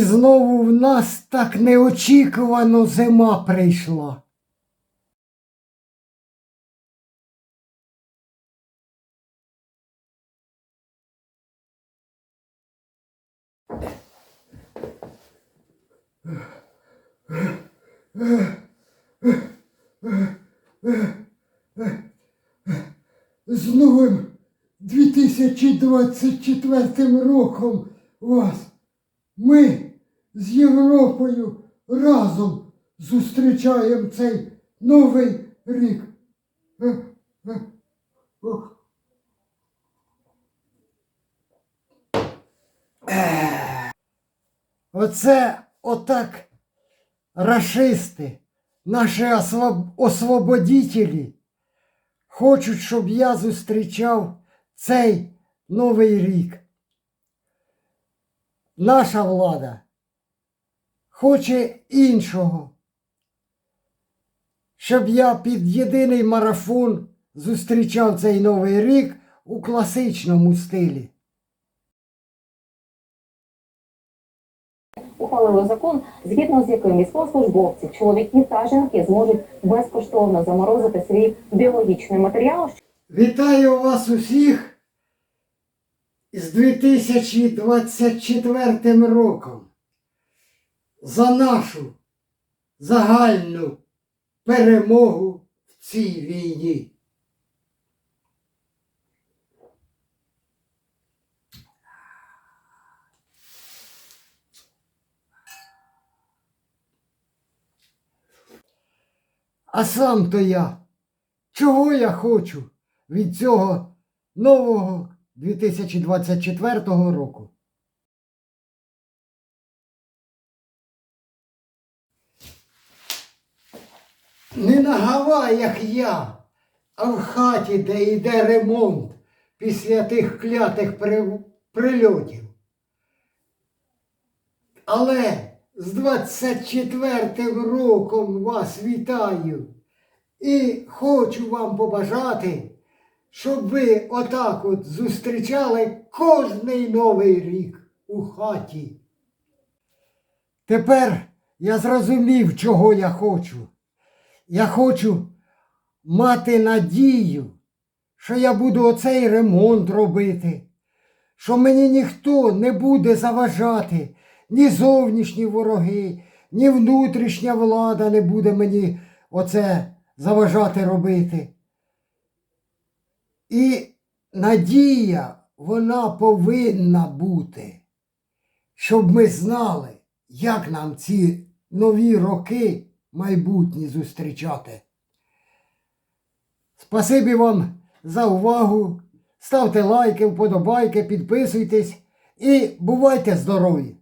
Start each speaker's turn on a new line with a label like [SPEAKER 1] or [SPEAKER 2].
[SPEAKER 1] Знову в нас так неочікувано зима прийшла. З новим 2024 роком вас! Ми з Європою разом зустрічаємо цей новий рік. Е, е. Е. Оце отак рашисти, наші освоб- освободітелі, хочуть, щоб я зустрічав цей новий рік наша влада хоче іншого, щоб я під єдиний марафон зустрічав цей новий рік у класичному стилі.
[SPEAKER 2] ухвалили закон, згідно з яким військовослужбовці, чоловіки та жінки зможуть безкоштовно заморозити свій біологічний матеріал,
[SPEAKER 1] Вітаю вас усіх з 2024 роком за нашу загальну перемогу в цій війні. А сам то я, чого я хочу від цього нового 2024 року? Не на Гаваях я, а в хаті, де йде ремонт після тих клятих при- прильотів. Але з 24 роком вас вітаю і хочу вам побажати, щоб ви отак от зустрічали кожний новий рік у хаті. Тепер я зрозумів, чого я хочу. Я хочу мати надію, що я буду оцей ремонт робити, що мені ніхто не буде заважати, ні зовнішні вороги, ні внутрішня влада не буде мені оце заважати робити. І надія, вона повинна бути, щоб ми знали, як нам ці нові роки майбутні зустрічати. Спасибі вам за увагу. Ставте лайки, вподобайки, підписуйтесь і бувайте здорові!